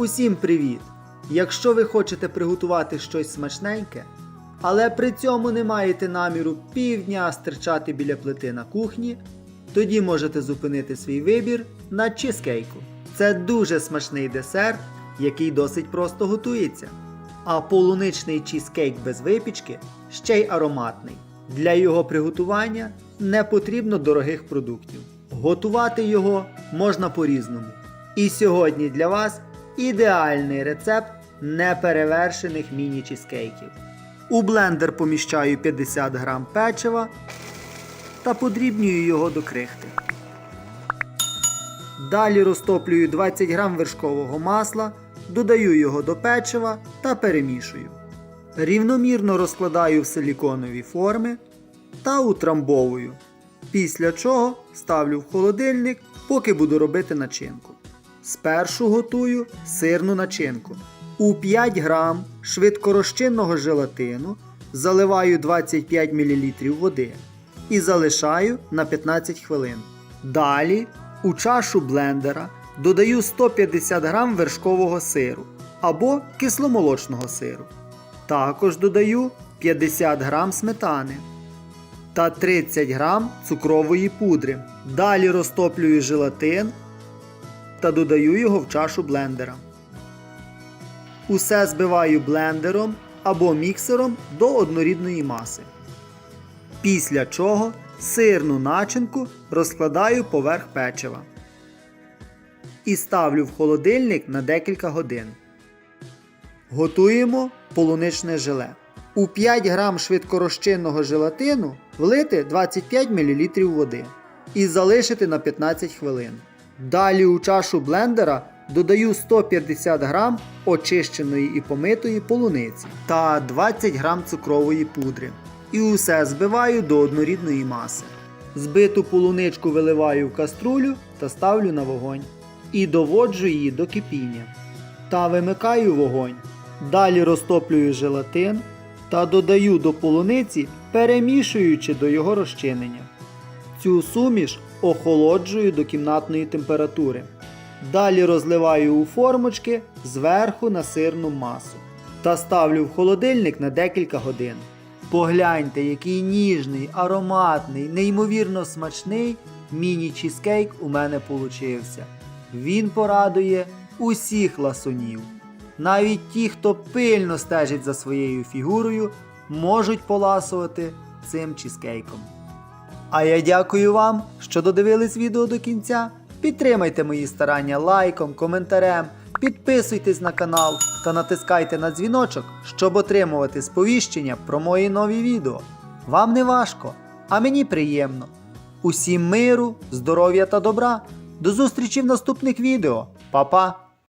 Усім привіт! Якщо ви хочете приготувати щось смачненьке, але при цьому не маєте наміру півдня стирчати біля плити на кухні, тоді можете зупинити свій вибір на чизкейку. Це дуже смачний десерт, який досить просто готується. А полуничний чізкейк без випічки ще й ароматний. Для його приготування не потрібно дорогих продуктів. Готувати його можна по-різному. І сьогодні для вас ідеальний рецепт неперевершених міні-чізкейків. У блендер поміщаю 50 грам печива та подрібнюю його до крихти. Далі розтоплюю 20 грам вершкового масла, додаю його до печива та перемішую. Рівномірно розкладаю в силіконові форми та утрамбовую. Після чого ставлю в холодильник, поки буду робити начинку. Спершу готую сирну начинку. У 5 грам швидкорозчинного желатину заливаю 25 мл води і залишаю на 15 хвилин. Далі у чашу блендера додаю 150 грам вершкового сиру або кисломолочного сиру. Також додаю 50 грам сметани та 30 грам цукрової пудри. Далі розтоплюю желатин та додаю його в чашу блендера. Усе збиваю блендером або міксером до однорідної маси. Після чого сирну начинку розкладаю поверх печива і ставлю в холодильник на декілька годин. Готуємо полуничне желе. У 5 грам швидкорозчинного желатину влити 25 мл води і залишити на 15 хвилин. Далі у чашу блендера додаю 150 грам очищеної і помитої полуниці та 20 грам цукрової пудри. І усе збиваю до однорідної маси. Збиту полуничку виливаю в каструлю та ставлю на вогонь. І доводжу її до кипіння. Та вимикаю вогонь. Далі розтоплюю желатин та додаю до полуниці, перемішуючи до його розчинення. Цю суміш охолоджую до кімнатної температури. Далі розливаю у формочки зверху на сирну масу та ставлю в холодильник на декілька годин. Погляньте, який ніжний, ароматний, неймовірно смачний міні-чізкейк у мене получився. Він порадує усіх ласунів. Навіть ті, хто пильно стежить за своєю фігурою, можуть поласувати цим чізкейком. А я дякую вам, що додивились відео до кінця. Підтримайте мої старання лайком, коментарем, підписуйтесь на канал та натискайте на дзвіночок, щоб отримувати сповіщення про мої нові відео. Вам не важко, а мені приємно. Усім миру, здоров'я та добра. До зустрічі в наступних відео. Па-па!